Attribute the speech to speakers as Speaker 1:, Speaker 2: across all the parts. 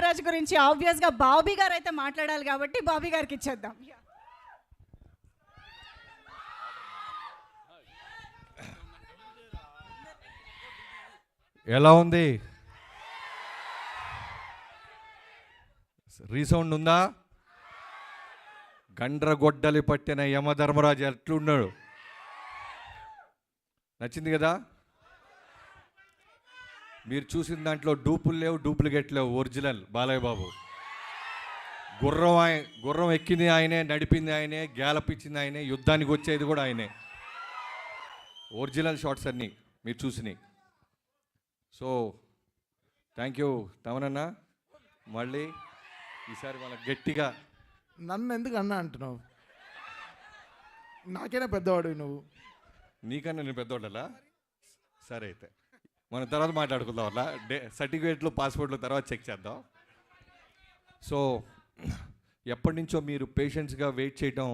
Speaker 1: మహారాజ్ గురించి ఆబ్వియస్గా బాబీ గారు అయితే మాట్లాడాలి కాబట్టి బాబీ గారికి ఇచ్చేద్దాం.
Speaker 2: ఎలా ఉంది? రీసౌండ్ ఉందా? గండ్రగొడ్డలి పట్టిన యమధర్మరాజు ఎట్లున్నాడు? నచ్చింది కదా? మీరు చూసిన దాంట్లో డూపులు లేవు డూప్లికేట్ లేవు ఒరిజినల్ బాలయ్య బాబు గుర్రం ఆయ గుర్రం ఎక్కింది ఆయనే నడిపింది ఆయనే గ్యాలప్ ఇచ్చింది ఆయనే యుద్ధానికి వచ్చేది కూడా ఆయనే. ఒరిజినల్ షాట్స్ అన్నీ మీరు చూసినాయి సో థ్యాంక్ యూ తమనన్న. మళ్ళీ ఈసారి వాళ్ళ గట్టిగా
Speaker 3: నన్ను ఎందుకు అన్నా అంటున్నావు? నాకైనా పెద్దవాడు నువ్వు.
Speaker 2: నీకన్నా నేను పెద్దోళ్ళలా? సరే అయితే. మనం తర్వాత మాట్లాడుకుందాం అట్లా. డే సర్టిఫికేట్లు పాస్పోర్ట్లు తర్వాత చెక్ చేద్దాం. సో ఎప్పటి నుంచో మీరు పేషెంట్స్గా వెయిట్ చేయటం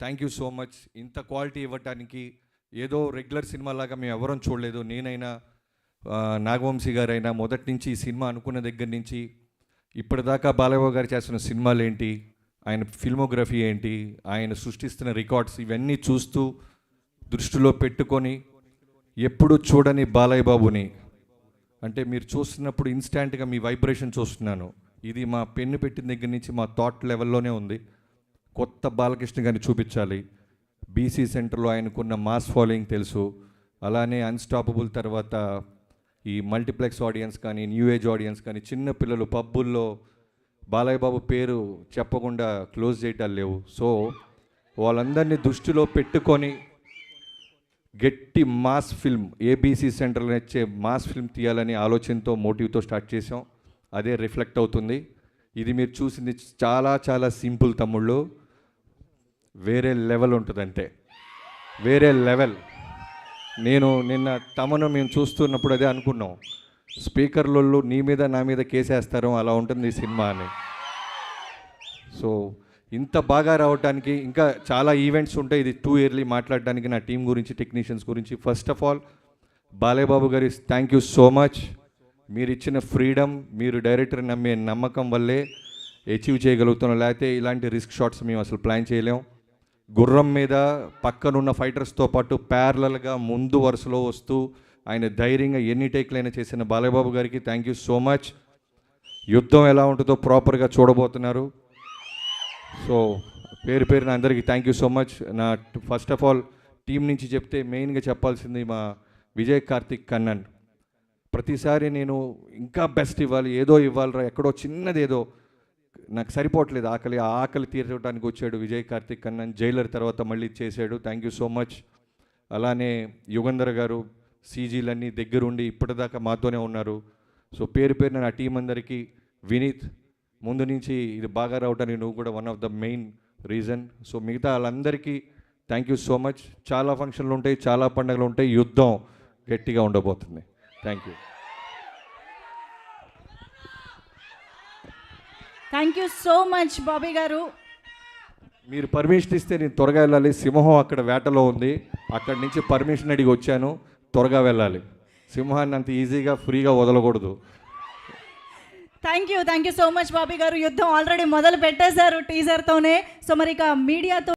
Speaker 2: థ్యాంక్ యూ సో మచ్ ఇంత క్వాలిటీ ఇవ్వటానికి ఏదో రెగ్యులర్ సినిమా లాగా మేము ఎవరం చూడలేదు. నేనైనా నాగవంశీ గారైనా మొదటి నుంచి ఈ సినిమా అనుకున్న దగ్గర నుంచి ఇప్పటిదాకా బాలయ్య గారు చేస్తున్న సినిమాలు ఏంటి ఆయన ఫిల్మోగ్రఫీ ఏంటి? ఆయన సృష్టిస్తున్న రికార్డ్స్ ఇవన్నీ చూస్తూ దృష్టిలో పెట్టుకొని ఎప్పుడు చూడని బాలయ్య బాబుని అంటే మీరు చూస్తున్నప్పుడు ఇన్స్టాంట్గా మీ వైబ్రేషన్ చూస్తున్నాను. ఇది మా పెన్ను పెట్టిన దగ్గర నుంచి మా థాట్ లెవెల్లోనే ఉంది. కొత్త బాలకృష్ణ గారిని చూపించాలి. బీసీ సెంటర్లో ఆయనకున్న మాస్ ఫాలోయింగ్ తెలుసు. అలానే అన్స్టాపబుల్ తర్వాత ఈ మల్టీప్లెక్స్ ఆడియన్స్ కానీ న్యూ ఏజ్ ఆడియన్స్ కానీ చిన్న పిల్లలు పబ్బుల్లో బాలయ్య బాబు పేరు చెప్పకుండా క్లోజ్ చేయటాలు లేవు. సో వాళ్ళందరినీ దృష్టిలో పెట్టుకొని గట్టి మాస్ ఫిల్మ్ ఏబీసీ సెంటర్లో ఇచ్చే మాస్ ఫిల్మ్ తీయాలని ఆలోచనతో మోటివ్తో స్టార్ట్ చేసాం అదే రిఫ్లెక్ట్ అవుతుంది. ఇది మీరు చూసింది చాలా చాలా సింపుల్ తమ్ముళ్ళు. వేరే లెవెల్ ఉంటుందంటే. వేరే లెవెల్. నేను నిన్న తమను మేము చూస్తున్నప్పుడు అదే అనుకున్నాం. స్పీకర్లలో నీ మీద నా మీద కేసేస్తారు అలా ఉంటుంది ఈ సినిమా అని. సో ఇంత బాగా రావడానికి ఇంకా చాలా ఈవెంట్స్ ఉంటాయి. ఇది టూ ఇయర్లీ మాట్లాడడానికి నా టీం గురించి టెక్నీషియన్స్ గురించి. ఫస్ట్ ఆఫ్ ఆల్ బాలేబాబు గారి థ్యాంక్ యూ సో మచ్ మీరు ఇచ్చిన ఫ్రీడమ్ మీరు డైరెక్టర్ నమ్మే నమ్మకం వల్లే అచీవ్ చేయగలుగుతున్నాం. లేకపోతే ఇలాంటి రిస్క్ షాట్స్ మేము అసలు ప్లాన్ చేయలేం. గుర్రం మీద పక్కనున్న ఫైటర్స్తో పాటు ప్యారలల్గా ముందు వరుసలో వస్తూ ఆయన ధైర్యంగా ఎన్ని టేక్లైనా చేసిన బాలయబాబు గారికి థ్యాంక్ యూ సో మచ్ యుద్ధం ఎలా ఉంటుందో ప్రాపర్గా చూడబోతున్నారు. సో పేరు పేరున అందరికీ థ్యాంక్ యూ సో మచ్ నా ఫస్ట్ ఆఫ్ ఆల్ టీం నుంచి చెప్తే మెయిన్గా చెప్పాల్సింది మా విజయ్ కార్తిక్ కన్నన్. ప్రతిసారి నేను ఇంకా బెస్ట్ ఇవ్వాలి ఏదో ఇవ్వాలిరా ఎక్కడో చిన్నది ఏదో నాకు సరిపోవట్లేదు ఆకలి ఆ ఆకలి తీర్చడానికి వచ్చాడు విజయ్ కార్తిక్ కన్నన్. జైలర్ తర్వాత మళ్ళీ చేశాడు థ్యాంక్ యూ సో మచ్ అలానే యుగంధర్ గారు సీజీలన్నీ దగ్గరుండి ఇప్పటిదాకా మాతోనే ఉన్నారు. సో పేరు పేరున నా టీం అందరికీ వినీత్ ముందు నుంచి ఇది బాగా రావడానికి నువ్వు కూడా one of the main reason so మిగతా వాళ్ళందరికీ థ్యాంక్ యూ సో మచ్ చాలా ఫంక్షన్లు ఉంటాయి చాలా పండుగలు ఉంటాయి. యుద్ధం గట్టిగా ఉండబోతుంది. Thank you
Speaker 1: thank you so much Bobby garu.
Speaker 2: మీరు పర్మిషన్ ఇస్తే నేను త్వరగా వెళ్ళాలి. సింహం అక్కడ వేటలో ఉంది. అక్కడి నుంచి పర్మిషన్ అడిగి వచ్చాను. త్వరగా వెళ్ళాలి. సింహాన్ని అంత ఈజీగా ఫ్రీగా వదలకూడదు.
Speaker 1: Thank you thank you so much Bobby garu. యుద్ధం ఆల్రెడీ మొదలు పెట్టేశారు టీజర్తోనే సో మరి ఇక మీడియాతో